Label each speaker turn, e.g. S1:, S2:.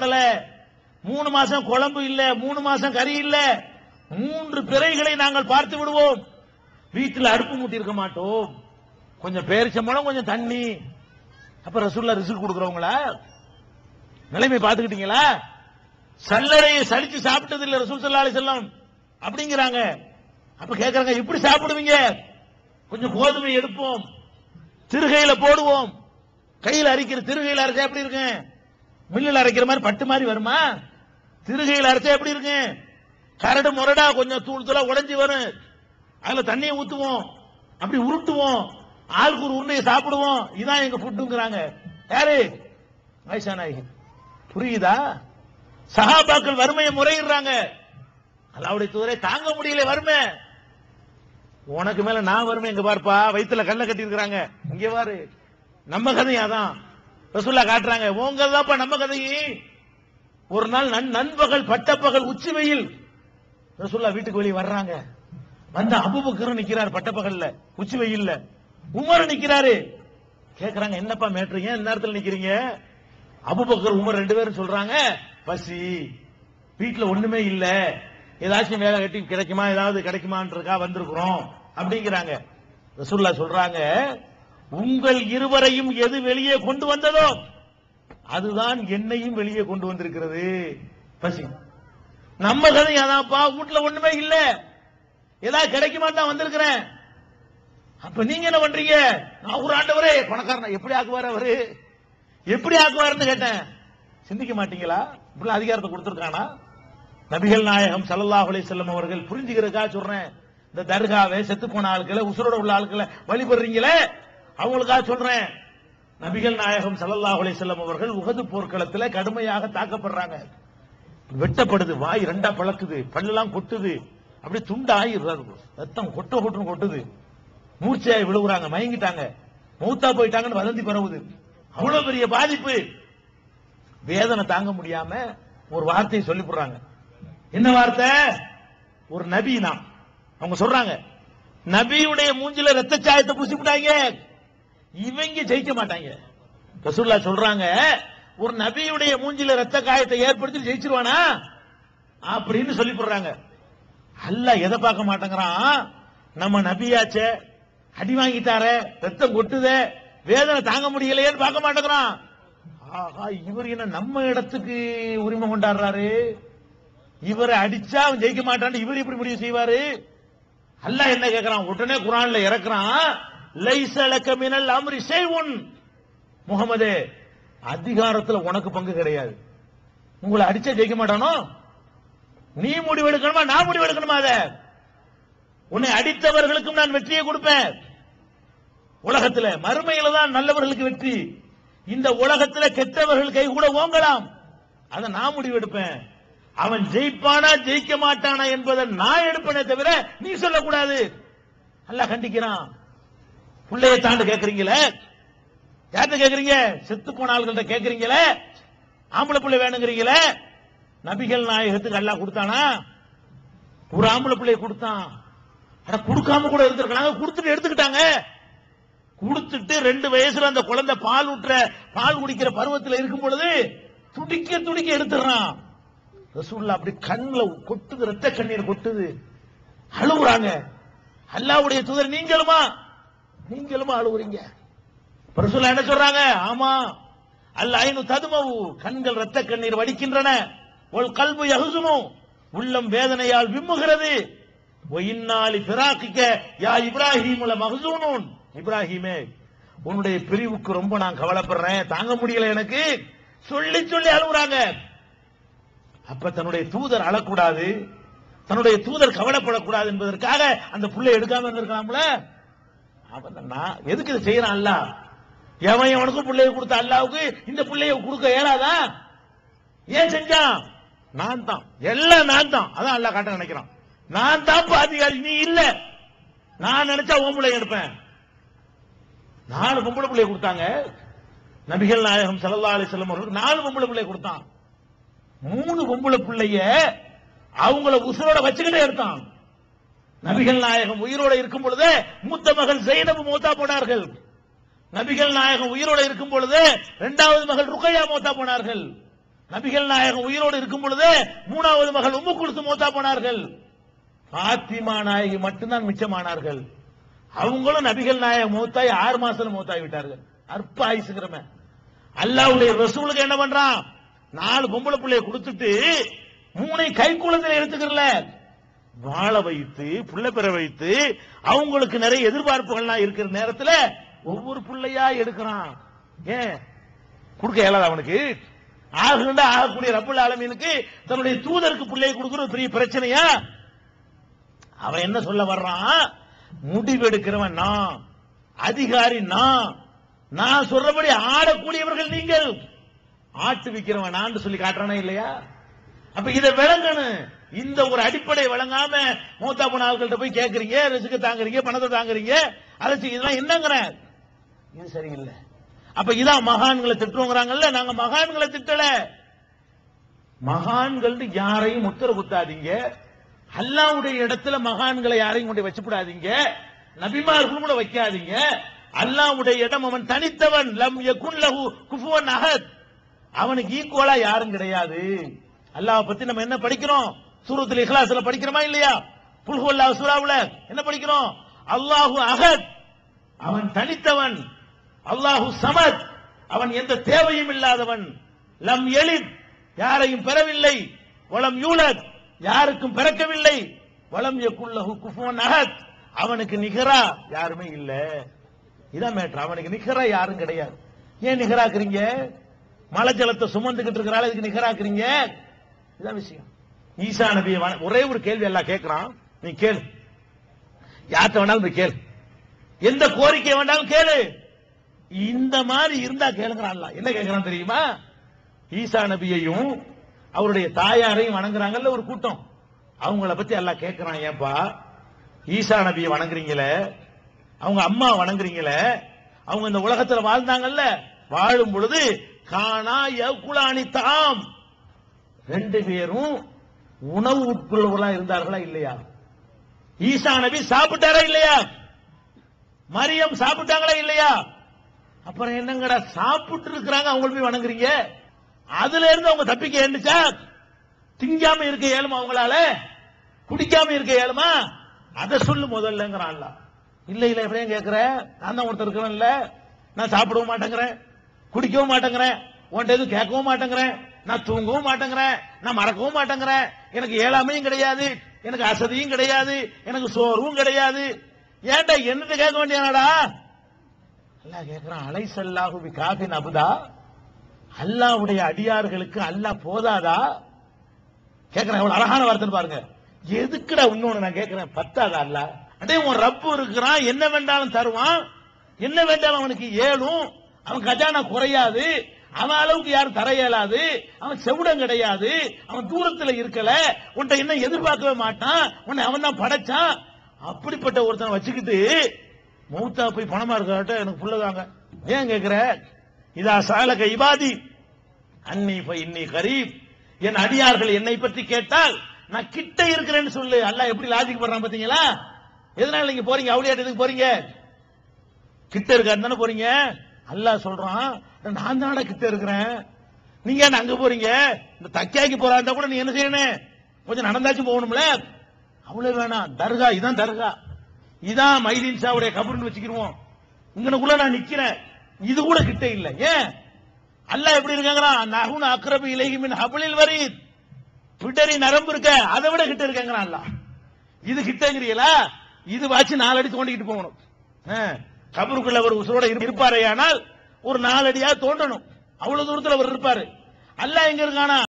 S1: சாப்பிடல. மூணு மாசம் குழம்பு இல்ல மூணு மாசம் கறி இல்ல. மூன்று பிறைகளை நாங்கள் பார்த்து விடுவோம். வீட்டுல அடுப்பு மூட்டி இருக்க மாட்டோம். கொஞ்சம் பேரிச்சம்பழம் கொஞ்சம் தண்ணி. அப்ப ரசூல்லா ரிசுக்கு கொடுக்குறவங்களா? நிலைமை பார்த்துக்கிட்டீங்களா? சல்லறையை சலிச்சு சாப்பிட்டது இல்ல ரசூல் சல்லா அலி செல்லம் அப்படிங்கிறாங்க. அப்ப கேக்குறாங்க இப்படி சாப்பிடுவீங்க? கொஞ்சம் கோதுமை எடுப்போம். திருகையில போடுவோம். கையில அரிக்கிற திருகையில அரைச்சா எப்படி இருக்கேன் மில்லில் அரைக்கிற மாதிரி பட்டு மாதிரி வருமா? திருகையில் அரைச்சா எப்படி இருக்கு? கரடு முரடா கொஞ்சம் தூள் தூளா உடஞ்சி வரும். அதுல தண்ணியை ஊத்துவோம். அப்படி உருட்டுவோம். ஆளுக்கு ஒரு உருண்டையை சாப்பிடுவோம். இதான் எங்க ஃபுட்டுங்கிறாங்க யாரு? ஆயிஷா நாயகி. புரியுதா? சகாபாக்கள் வறுமையை முறையிடுறாங்க. அல்லாவுடைய தூதரை தாங்க முடியல வறுமை. உனக்கு மேல நான் வறுமை எங்க பார்ப்பா? வயிற்றுல கல்ல கட்டி இருக்கிறாங்க இங்க பாரு. நம்ம கதையாதான் ரசூல்லா காட்டுறாங்க உங்க தான்ப்பா நம்ம கதையே. ஒரு நாள் நன்- நண்பகல் பட்டப்பகல் உச்சி வெயில் ரசூல்லா வீட்டுக்கு வெளியே வர்றாங்க. வந்த அபுபக்கர் நிக்கிறார் பட்டப்பகல்ல உச்சி வெயில்ல உமர் நிக்கிறாரு. கேக்குறாங்க என்னப்பா மேட்ரு? ஏன் இந்த நிக்கிறீங்க? அபுபக்கர் உமர் ரெண்டு பேரும் சொல்றாங்க பசி. வீட்டுல ஒண்ணுமே இல்ல. ஏதாச்சும் வேலை கட்டி கிடைக்குமா? ஏதாவது கிடைக்குமான்றக்கா வந்திருக்கிறோம். அப்படிங்கிறாங்க. ரசூல்லா சொல்றாங்க உங்கள் இருவரையும் எது வெளியே கொண்டு வந்ததோ அதுதான் என்னையும் வெளியே கொண்டு வந்திருக்கிறது. பசி. நம்ம கதை அதான்ப்பா வீட்டுல ஒண்ணுமே இல்ல. ஏதாவது கிடைக்குமா தான் வந்திருக்கிறேன். அப்ப நீங்க என்ன பண்றீங்க? நான் ஒரு ஆண்டவரே பணக்காரன் எப்படி ஆக்குவார் அவரு? எப்படி ஆக்குவாருன்னு கேட்டேன். சிந்திக்க மாட்டீங்களா? இப்படி அதிகாரத்தை கொடுத்துருக்கானா நபிகள் நாயகம் ஸல்லல்லாஹு அலைஹி அவர்கள் புரிஞ்சுக்கிறதுக்காக சொல்றேன். இந்த தர்காவை செத்து போன ஆட்களை உசுரோட உள்ள ஆட்களை வழிபடுறீங்களே? அவங்களுக்காக சொல்றேன். நபிகள் நாயகம் ஸல்லல்லாஹு அலி செல்லம் அவர்கள் உகது போர்க்களத்தில் கடுமையாக தாக்கப்படுறாங்க. வெட்டப்படுது வாய் ரெண்டா பழக்குது பல்லெல்லாம் கொட்டுது. அப்படியே துண்டாகி ரத்தம் கொட்ட கொட்டு கொட்டுது. மூர்ச்சையாய் விழுகுறாங்க மயங்கிட்டாங்க. மூத்தா போயிட்டாங்கன்னு வதந்தி பரவுது. அவ்வளவு பெரிய பாதிப்பு. வேதனை தாங்க முடியாம ஒரு வார்த்தையை சொல்லி போடுறாங்க என்ன வார்த்தை? ஒரு நபி நான் அவங்க சொல்றாங்க நபியுடைய மூஞ்சில ரத்த சாயத்தை பூசிவிட்டாங்க. இவங்க ஜெயிக்க மாட்டாங்க. ரசூல்லா சொல்றாங்க ஒரு நபியுடைய மூஞ்சில ரத்த காயத்தை ஏற்படுத்தி ஜெயிச்சிருவானா? அப்படின்னு சொல்லி போடுறாங்க அல்ல எதை பார்க்க மாட்டேங்கிறான்? நம்ம நபியாச்சே அடி வாங்கிட்டாரே ரத்தம் கொட்டுதே வேதனை தாங்க முடியலையேன்னு பார்க்க மாட்டேங்கிறான். ஆஹா இவர் என்ன நம்ம இடத்துக்கு உரிமை கொண்டாடுறாரு? இவரை அடிச்சா அவன் ஜெயிக்க மாட்டான்னு இவர் இப்படி முடிவு செய்வாரு? அல்ல என்ன கேட்கிறான் உடனே குரான்ல இறக்குறான். லைஸ மினல் அம்ரி செய்வன் முகமதே அதிகாரத்துல உனக்கு பங்கு கிடையாது. உங்களை அடிச்ச ஜெயிக்க மாட்டானோ? நீ முடிவெடுக்கணுமா நான் முடிவெடுக்கணுமா அத? உன்னை அடித்தவர்களுக்கும் நான் வெற்றியை கொடுப்பேன். உலகத்துல மறுமையில தான் நல்லவர்களுக்கு வெற்றி. இந்த உலகத்துல கெட்டவர்கள் கை கூட ஓங்கலாம். அதை நான் முடிவெடுப்பேன் அவன் ஜெயிப்பானா ஜெயிக்க மாட்டானா என்பதை நான் எடுப்பேனே தவிர நீ சொல்லக்கூடாது. நல்லா கண்டிக்கிறான். பிள்ளைய தாண்டு கேட்கறீங்களே யார்கிட்ட கேட்கறீங்க செத்து போன ஆள்கள்ட்ட கேட்கறீங்களே ஆம்பளை பிள்ளை வேணுங்கிறீங்களே? நபிகள் நாயகத்துக்கு அல்லாஹ் கொடுத்தானா? ஒரு ஆம்பளை பிள்ளைய கொடுத்தான். அட கொடுக்காம கூட இருந்திருக்காங்க கொடுத்துட்டு எடுத்துக்கிட்டாங்க. கொடுத்துட்டு ரெண்டு வயசுல அந்த குழந்தை பால் ஊற்ற பால் குடிக்கிற பருவத்தில் இருக்கும் பொழுது துடிக்க துடிக்க எடுத்துறான் ரசூல்லா அப்படி கண்ணுல கொட்டுது ரத்த கண்ணீர் கொட்டுது. அழுகுறாங்க அல்லாவுடைய தூதர் நீங்களுமா? நீங்களும் அழுவுறீங்க பிரசுல என்ன சொல்றாங்க? ஆமா. அல்ல ஐநு ததுமவு. கண்கள் ரத்த கண்ணீர் வடிக்கின்றன. ஒரு கல்வி யகுசுமு உள்ளம் வேதனையால் விம்முகிறது. ஒயின்னாலி பிராக்கிக்க யா இப்ராஹிம் மகசூனூன் இப்ராஹிமே உன்னுடைய பிரிவுக்கு ரொம்ப நான் கவலைப்படுறேன். தாங்க முடியல எனக்கு. சொல்லி சொல்லி அழுகுறாங்க அப்ப தன்னுடைய தூதர் அழக்கூடாது. தன்னுடைய தூதர் கவலைப்படக்கூடாது என்பதற்காக அந்த புள்ளை எடுக்காம இருந்திருக்கலாம்ல? நான் எதுக்கு இதை செய்யறான் அல்ல? எவன் எவனுக்கும் பிள்ளைய கொடுத்த அல்லாவுக்கு இந்த பிள்ளைய கொடுக்க ஏறாதா ஏன் செஞ்சான்? நான் தான். எல்லாம் நான் தான். அதான் அல்லாஹ் காட்ட நினைக்கிறான். நான் தான் அதிகாரி. நீ இல்ல. நான் நினைச்சா உன் பிள்ளை எடுப்பேன். நாலு பொம்பளை பிள்ளைய கொடுத்தாங்க. நபிகள் நாயகம் சல்லா அலி செல்லம் அவர்களுக்கு நாலு பொம்பளை பிள்ளைய கொடுத்தான். மூணு பொம்பளை பிள்ளைய அவங்கள உசுரோட வச்சுக்கிட்டே எடுத்தான். நபிகள் நாயகம் உயிரோட இருக்கும் பொழுது மூத்த மகள் ஜெயினபு மூத்தா போனார்கள். நபிகள் நாயகம் உயிரோட இருக்கும் பொழுது இரண்டாவது மகள் ருக்கையா மூத்தா போனார்கள். நபிகள் நாயகம் உயிரோடு இருக்கும் பொழுது மூணாவது மகள் உம்மு குழுத்து மூத்தா போனார்கள். பாத்திமா நாயகி மட்டும்தான் மிச்சமானார்கள். அவங்களும் நபிகள் நாயகம் மூத்தாய் ஆறு மாசத்துல மூத்தாய் விட்டார்கள். அற்ப ஆயுசுங்கிறவன் அல்லாவுடைய ரசூலுக்கு என்ன பண்றான்? நாலு பொம்பளை பிள்ளைய கொடுத்துட்டு மூணை கை குளத்தில் எடுத்துக்கிறல. வாழ வைத்து புள்ள பெற வைத்து அவங்களுக்கு நிறைய எதிர்பார்ப்புகள்லாம் இருக்கிற நேரத்துல ஒவ்வொரு பிள்ளையா எடுக்கிறான். ஏன்? கொடுக்க இயலாது அவனுக்கு? ஆகுண்டா ஆகக்கூடிய ரப்புல் ஆலமீனுக்கு தன்னுடைய தூதருக்கு பிள்ளையை கொடுக்கிற பெரிய பிரச்சனையா? அவன் என்ன சொல்ல வர்றான்? முடிவெடுக்கிறவன் நான் அதிகாரி நான். நான் சொல்றபடி ஆடக்கூடியவர்கள் நீங்கள். ஆட்டு விக்கிறவன் நான் சொல்லி காட்டுறானே இல்லையா? அப்ப இதை விளங்கணும். இந்த ஒரு அடிப்படை வழங்காம மூத்தா போன ஆட்கள்கிட்ட போய் கேக்குறீங்க ரிசுக்கு தாங்குறீங்க பணத்தை தாங்குறீங்க அதை இதெல்லாம் என்னங்கிற? இது சரியில்லை. அப்ப இதான் மகான்களை திட்டுவோங்கிறாங்கல்ல நாங்க மகான்களை திட்டல. மகான்கள் யாரையும் முத்திர குத்தாதீங்க. அல்லாவுடைய இடத்துல மகான்களை யாரையும் கொண்டு வச்சுப்படாதீங்க. நபிமார்களும் கூட வைக்காதீங்க. அல்லாவுடைய இடம் அவன் தனித்தவன். லம் யகுன் லஹு குஃபுவன் அஹத். அவனுக்கு ஈக்குவலா யாரும் கிடையாது. அல்லாஹ் பத்தி நம்ம என்ன படிக்கிறோம்? சூரத்தில் இஹ்லாஸ்ல படிக்கிறோமா இல்லையா? புல்ஹுல்லாஹ் சூராவுல என்ன படிக்கிறோம்? அல்லாஹு அகத் அவன் தனித்தவன். அல்லாஹு சமத் அவன் எந்த தேவையும் இல்லாதவன். லம் எலித் யாரையும் பெறவில்லை. வலம் யூலத் யாருக்கும் பிறக்கவில்லை. வலம் எக்குள்ளஹு குஃபுவன் அகத் அவனுக்கு நிகரா யாருமே இல்ல. இதான் மேட்ரு அவனுக்கு நிகரா யாரும் கிடையாது. ஏன் நிகராக்குறீங்க? மலை ஜலத்தை சுமந்துகிட்டு இருக்கிறாள் இதுக்கு நிகராக்குறீங்க? இதான் விஷயம். ஈசா நபியை ஒரே ஒரு கேள்வி எல்லாம் கேட்கிறான். நீ கேளு. யார்கிட்ட வேணாலும் போய் கேளு. எந்த கோரிக்கை வேண்டாலும் கேளு. இந்த மாதிரி இருந்தா கேளுங்கிறான் என்ன கேட்கிறான் தெரியுமா? ஈசா நபியையும் அவருடைய தாயாரையும் வணங்குறாங்கல்ல ஒரு கூட்டம். அவங்கள பத்தி எல்லாம் கேட்கிறான். ஏப்பா ஈசா நபியை வணங்குறீங்களே. அவங்க அம்மா வணங்குறீங்களே. அவங்க இந்த உலகத்துல வாழ்ந்தாங்கல்ல. வாழும் பொழுது காணா எவ்குலானி தாம் ரெண்டு பேரும் உணவு உட்கொள்வர்களா இருந்தார்களா இல்லையா? ஈசா நபி சாப்பிட்டாரா இல்லையா? மரியம் சாப்பிட்டாங்களா இல்லையா? அப்புறம் என்னங்கடா சாப்பிட்டு இருக்கிறாங்க அவங்களை போய் வணங்குறீங்க? அதுல இருந்து அவங்க தப்பிக்க ஏண்டுச்சா திங்காம இருக்க ஏழுமா அவங்களால? குடிக்காம இருக்க ஏழுமா? அதை சொல்லு முதல்லங்கிறான் இல்ல இல்ல எப்படியும் கேக்குற? நான் தான் ஒருத்தர் இருக்கிறேன்ல. நான் சாப்பிடவும் மாட்டேங்கிறேன். குடிக்கவும் மாட்டேங்கிறேன். உன்ட்ட எதுவும் கேட்கவும் மாட்டேங்கிறேன். நான் தூங்கவும் மாட்டேங்கிறேன் நான் மறக்கவும் மாட்டேங்கிறேன் எனக்கு ஏழாமையும் கிடையாது எனக்கு அசதியும் கிடையாது எனக்கு சோர்வும் கிடையாது. ஏன்டா என்னது கேட்க வேண்டியானடா அல்லா கேக்குறான் அலைசல்லாஹு பி காபின் அபுதா? அல்லாவுடைய அடியார்களுக்கு அல்லாஹ் போதாதா? கேட்கிறேன் எவ்வளவு அழகான வார்த்தை பாருங்க. எதுக்குடா இன்னொன்னு நான் கேட்கிறேன்? பத்தாதா அல்ல அடே உன் ரப்பு இருக்கிறான் என்ன வேண்டாலும் தருவான். என்ன வேண்டாலும் அவனுக்கு ஏழும் அவன் கஜானா குறையாது. அவன் அளவுக்கு யாரும் தர இயலாது அவன் செவிடம் கிடையாது. அவன் தூரத்துல இருக்கல. உன்ட்ட என்ன எதிர்பார்க்கவே மாட்டான். உன்னை அவன் தான் படைச்சான். அப்படிப்பட்ட ஒருத்தனை வச்சுக்கிட்டு மௌத்தா போய் பணமா இருக்காட்ட எனக்கு புள்ளதாங்க ஏன் கேக்குற? இதா சாலக இபாதி. அன்னி ஃப இன்னி கரீப். என் அடியார்கள் என்னை பற்றி கேட்டால் நான் கிட்ட இருக்கிறேன்னு சொல்லு. அல்ல எப்படி லாஜிக் பண்றான் பாத்தீங்களா? எதனால நீங்க போறீங்க? அவுளியாட்டு எதுக்கு போறீங்க? கிட்ட இருக்காரு தானே போறீங்க? அல்லாஹ் சொல்றான். நான் தானடா கிட்ட இருக்கிறேன். நீங்க என்ன அங்க போறீங்க? இந்த தக்கியாக்கி போறா இருந்தா கூட நீ என்ன செய்யணும் கொஞ்சம் நடந்தாச்சும் போகணும்ல. அவ்வளவு வேணாம். தர்கா இதான் தர்கா. இதான் மைதீன் ஷாவுடைய கபருன்னு வச்சுக்கிருவோம். இங்கனக்குள்ள நான் நிக்கிறேன் இது கூட கிட்ட இல்ல. ஏன்? அல்லாஹ் எப்படி இருக்காங்களா நகுன அக்ரபு இலகிமின் ஹபலில் வரீத். பிடரி நரம்பு இருக்க அதை விட கிட்ட இருக்காங்களா அல்லாஹ். இது கிட்டங்கிறீங்களா இது வாச்சு நாலடி தோண்டிக்கிட்டு போகணும். ஆ, கபருக்குள்ள அவர் உசுரோட இருப்பாரே ஆனால் ஒரு நாலடியா தோன்றணும். அவ்வளவு தூரத்தில் அவர் இருப்பாரு. அல்ல எங்க இருக்கானா?